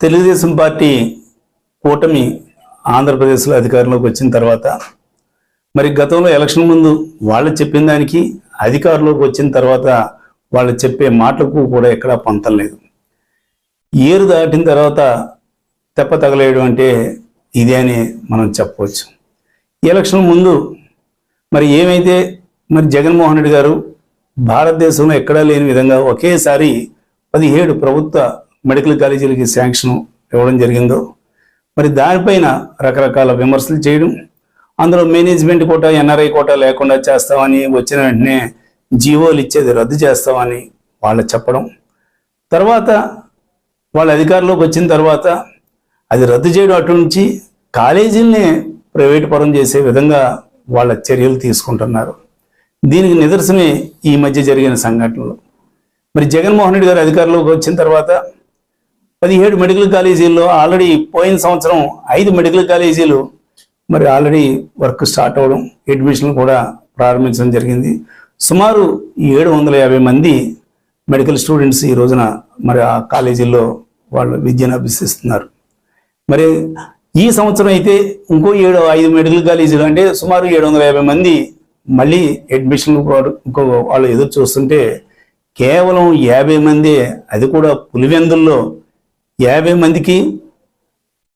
Telugu Desam party కూటమి ఆంధ్రప్రదేశ్లో అధికారంలోకి వచ్చిన తర్వాత మరి గతంలో ఎలక్షన్ ముందు వాళ్ళు చెప్పిన దానికి అధికారంలోకి వచ్చిన తర్వాత వాళ్ళు చెప్పే మాటలకు కూడా ఎక్కడా పొంతం లేదు. ఏరు దాటిన తర్వాత తెప్ప తగలేయడం అంటే ఇదే అని మనం చెప్పవచ్చు. ఎలక్షన్ ముందు మరి ఏమైతే మరి జగన్మోహన్ రెడ్డి గారు భారతదేశంలో ఎక్కడా లేని విధంగా ఒకేసారి పదిహేడు ప్రభుత్వ మెడికల్ కాలేజీలకి శాంక్షన్ ఇవ్వడం జరిగిందో మరి దానిపైన రకరకాల విమర్శలు చేయడం అందులో మేనేజ్మెంట్ కోట ఎన్ఆర్ఐ కోట లేకుండా చేస్తామని వచ్చిన వెంటనే జీవోలు ఇచ్చేది రద్దు చేస్తామని వాళ్ళు చెప్పడం తర్వాత వాళ్ళ అధికారంలోకి వచ్చిన తర్వాత అది రద్దు చేయడం అటు నుంచి కాలేజీల్ని ప్రైవేట్ పరం చేసే విధంగా వాళ్ళ చర్యలు తీసుకుంటున్నారు. దీనికి నిదర్శనమే ఈ మధ్య జరిగిన సంఘటనలు. మరి జగన్మోహన్ రెడ్డి గారు అధికారంలోకి వచ్చిన తర్వాత పదిహేడు మెడికల్ కాలేజీల్లో ఆల్రెడీ పోయిన సంవత్సరం ఐదు మెడికల్ కాలేజీలు మరి ఆల్రెడీ వర్క్ స్టార్ట్ అవ్వడం అడ్మిషన్లు కూడా ప్రారంభించడం జరిగింది. సుమారు ఏడు వందల యాభై మంది మెడికల్ స్టూడెంట్స్ ఈ రోజున మరి ఆ కాలేజీల్లో వాళ్ళు విద్యను అభ్యసిస్తున్నారు. మరి ఈ సంవత్సరం అయితే ఇంకో ఏడు ఐదు మెడికల్ కాలేజీలు అంటే సుమారు ఏడు వందల యాభై మంది మళ్ళీ అడ్మిషన్ ఇంకో వాళ్ళు ఎదురు చూస్తుంటే కేవలం యాభై మంది అది కూడా పులివెందుల్లో యాభై మందికి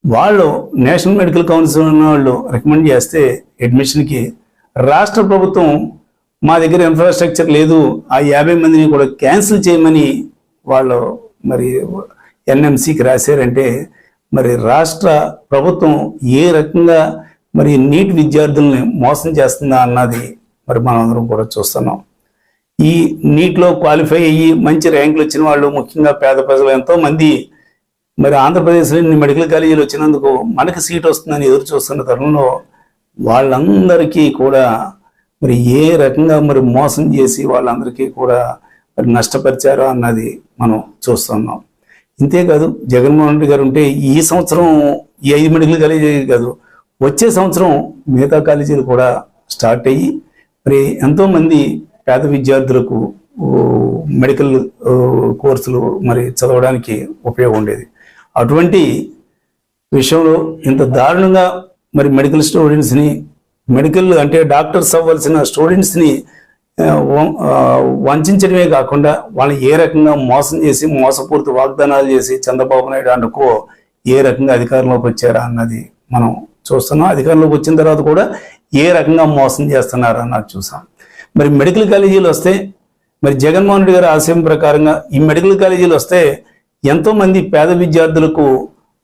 వాళ్ళు నేషనల్ మెడికల్ కౌన్సిల్ ఉన్న వాళ్ళు రికమెండ్ చేస్తే అడ్మిషన్కి రాష్ట్ర ప్రభుత్వం మా దగ్గర ఇన్ఫ్రాస్ట్రక్చర్ లేదు ఆ యాభై మందిని కూడా క్యాన్సిల్ చేయమని వాళ్ళు మరి ఎన్ఎంసికి రాశారంటే మరి రాష్ట్ర ప్రభుత్వం ఏ రకంగా మరి నీట్ విద్యార్థుల్ని మోసం చేస్తుందా అన్నది మరి మనం అందరం కూడా చూస్తున్నాం. ఈ నీట్లో క్వాలిఫై అయ్యి మంచి ర్యాంకులు వచ్చిన వాళ్ళు ముఖ్యంగా పేద ప్రజలు ఎంతోమంది మరి ఆంధ్రప్రదేశ్లో ఇన్ని మెడికల్ కాలేజీలు వచ్చినందుకు మనకి సీట్ వస్తుందని ఎదురు చూస్తున్న తరుణంలో వాళ్ళందరికీ కూడా మరి ఏ రకంగా మరి మోసం చేసి వాళ్ళందరికీ కూడా మరి నష్టపరిచారో అన్నది మనం చూస్తున్నాం. ఇంతేకాదు జగన్మోహన్ రెడ్డి గారు ఉంటే ఈ సంవత్సరం ఈ ఐదు మెడికల్ కాలేజీ కాదు వచ్చే సంవత్సరం మిగతా కాలేజీలు కూడా స్టార్ట్ అయ్యి మరి ఎంతోమంది పేద విద్యార్థులకు మెడికల్ కోర్సులు మరి చదవడానికి ఉపయోగం ఉండేది. అటువంటి విషయంలో ఇంత దారుణంగా మరి మెడికల్ స్టూడెంట్స్ని మెడికల్ అంటే డాక్టర్స్ అవ్వాల్సిన స్టూడెంట్స్ని వంచడమే కాకుండా వాళ్ళని ఏ రకంగా మోసం చేసి మోసపూరిత వాగ్దానాలు చేసి చంద్రబాబు నాయుడు అనుకో ఏ రకంగా అధికారంలోకి వచ్చారా అన్నది మనం చూస్తున్నాం. అధికారంలోకి వచ్చిన తర్వాత కూడా ఏ రకంగా మోసం చేస్తున్నారు అన్నది చూసాం. మరి మెడికల్ కాలేజీలు వస్తే మరి జగన్మోహన్ రెడ్డి గారి ఆశయం ప్రకారంగా ఈ మెడికల్ కాలేజీలు వస్తే ఎంతోమంది పేద విద్యార్థులకు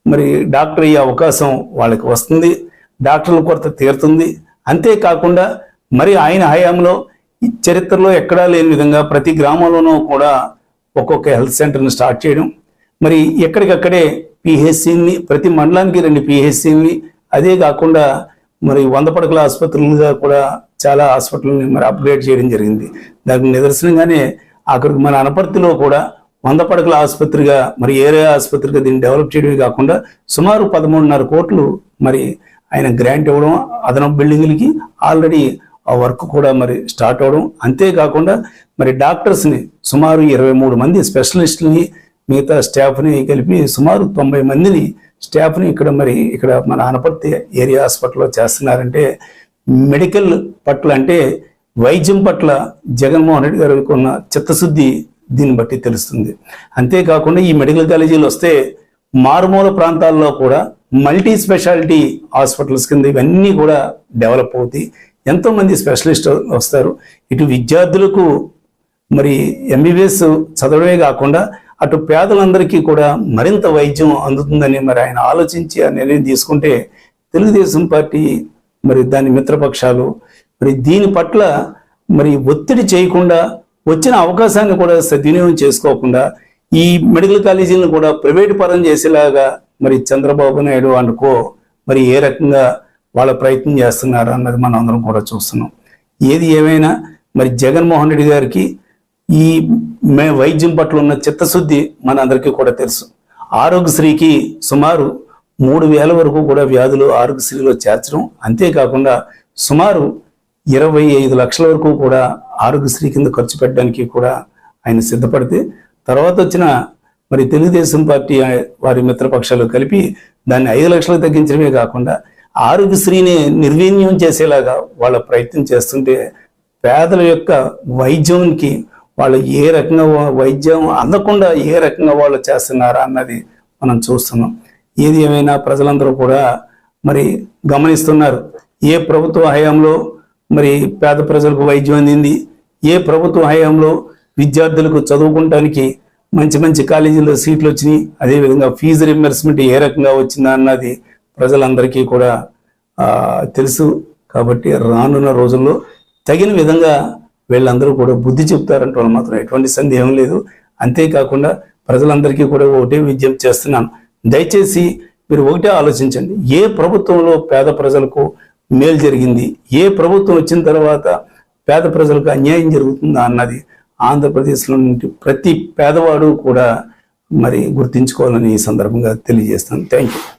మరి డాక్టర్ అయ్యే అవకాశం వాళ్ళకి వస్తుంది డాక్టర్ల కొరత తీరుతుంది. అంతేకాకుండా మరి ఆయన హయాంలో చరిత్రలో ఎక్కడా లేని విధంగా ప్రతి గ్రామంలోనూ కూడా ఒక్కొక్క హెల్త్ సెంటర్ని స్టార్ట్ చేయడం. మరి ఎక్కడికక్కడే పిహెచ్సిని ప్రతి మండలానికి రెండు పిహెచ్సిని అదే కాకుండా మరి వంద పడకల ఆసుపత్రులుగా కూడా చాలా హాస్పిటల్ని మరి అప్గ్రేడ్ చేయడం జరిగింది. దానికి నిదర్శనంగానే అక్కడికి మన అనపర్తిలో కూడా వంద పడకల ఆసుపత్రిగా మరి ఏరియా ఆసుపత్రిగా దీన్ని డెవలప్ చేయడమే కాకుండా సుమారు పదమూడున్నర కోట్లు మరి ఆయన గ్రాంట్ ఇవ్వడం అదనపు బిల్డింగులకి ఆల్రెడీ ఆ వర్క్ కూడా మరి స్టార్ట్ అవడం అంతేకాకుండా మరి డాక్టర్స్ని సుమారు ఇరవై మూడు మంది స్పెషలిస్టులని మిగతా స్టాఫ్ని కలిపి సుమారు తొంభై మందిని స్టాఫ్ని ఇక్కడ మరి ఇక్కడ మన అనపర్తి ఏరియా హాస్పిటల్లో చేస్తున్నారంటే మెడికల్ పట్ల అంటే వైద్యం పట్ల జగన్మోహన్ రెడ్డి గారికి ఉన్న చిత్తశుద్ధి దీన్ని బట్టి తెలుస్తుంది. అంతేకాకుండా ఈ మెడికల్ కాలేజీలు వస్తే మారుమూల ప్రాంతాల్లో కూడా మల్టీ స్పెషాలిటీ హాస్పిటల్స్ కింద ఇవన్నీ కూడా డెవలప్ అవుతాయి. ఎంతో మంది స్పెషలిస్ట్ వస్తారు. ఇటు విద్యార్థులకు మరి ఎంబీబీఎస్ చదవడమే కాకుండా అటు పేదలందరికీ కూడా మరింత వైద్యం అందుతుందని మరి ఆయన ఆలోచించి ఆ నిర్ణయం తీసుకుంటే తెలుగుదేశం పార్టీ మరి దాని మిత్రపక్షాలు మరి దీని పట్ల మరి ఒత్తిడి చేయకుండా వచ్చిన అవకాశాన్ని కూడా సద్వినియోగం చేసుకోకుండా ఈ మెడికల్ కాలేజీలను కూడా ప్రైవేట్ పరం చేసేలాగా మరి చంద్రబాబు నాయుడు అనుకో మరి ఏ రకంగా వాళ్ళ ప్రయత్నం చేస్తున్నారు అన్నది మనం అందరం కూడా చూస్తున్నాం. ఏది ఏమైనా మరి జగన్మోహన్ రెడ్డి గారికి ఈ మే వైద్యం పట్ల ఉన్న చిత్తశుద్ధి మనందరికీ కూడా తెలుసు. ఆరోగ్యశ్రీకి సుమారు మూడు వేల వరకు కూడా వ్యాధులు ఆరోగ్యశ్రీలో చేర్చడం అంతేకాకుండా సుమారు ఇరవై ఐదు లక్షల వరకు కూడా ఆరోగ్యశ్రీ కింద ఖర్చు పెట్టడానికి కూడా ఆయన సిద్ధపడితే తర్వాత వచ్చిన మరి తెలుగుదేశం పార్టీ వారి మిత్రపక్షాలు కలిపి దాన్ని ఐదు లక్షలకు తగ్గించడమే కాకుండా ఆరోగ్యశ్రీని నిర్వీన్యం చేసేలాగా వాళ్ళ ప్రయత్నం చేస్తుంటే పేదల యొక్క వైద్యంకి వాళ్ళు ఏ రకంగా వా- వైద్యం అందకుండా ఏ రకంగా వాళ్ళు చేస్తున్నారా అన్నది మనం చూస్తున్నాం. ఏది ఏమైనా ప్రజలందరూ కూడా మరి గమనిస్తున్నారు. ఏ ప్రభుత్వ హయాంలో మరి పేద ప్రజలకు వైద్యం అందింది? ఏ ప్రభుత్వ హయాంలో విద్యార్థులకు చదువుకుంటానికి మంచి మంచి కాలేజీలో సీట్లు వచ్చినాయి అదేవిధంగా ఫీజు రింబర్స్మెంట్ ఏ రకంగా వచ్చిందా అన్నది ప్రజలందరికీ కూడా తెలుసు. కాబట్టి రానున్న రోజుల్లో తగిన విధంగా వీళ్ళందరూ కూడా బుద్ధి చెప్తారంటే మాత్రం ఎటువంటి సందేహం లేదు. అంతేకాకుండా ప్రజలందరికీ కూడా ఒకటే విజ్ఞప్తి చేస్తున్నాను. దయచేసి మీరు ఒకటే ఆలోచించండి. ఏ ప్రభుత్వంలో పేద ప్రజలకు మేలు జరిగింది? ఏ ప్రభుత్వం వచ్చిన తర్వాత పేద ప్రజలకు అన్యాయం జరుగుతుందా అన్నది ఆంధ్రప్రదేశ్లో నుండి ప్రతి పేదవాడు కూడా మరి గుర్తించుకోవాలని ఈ సందర్భంగా తెలియజేస్తాను. Thank you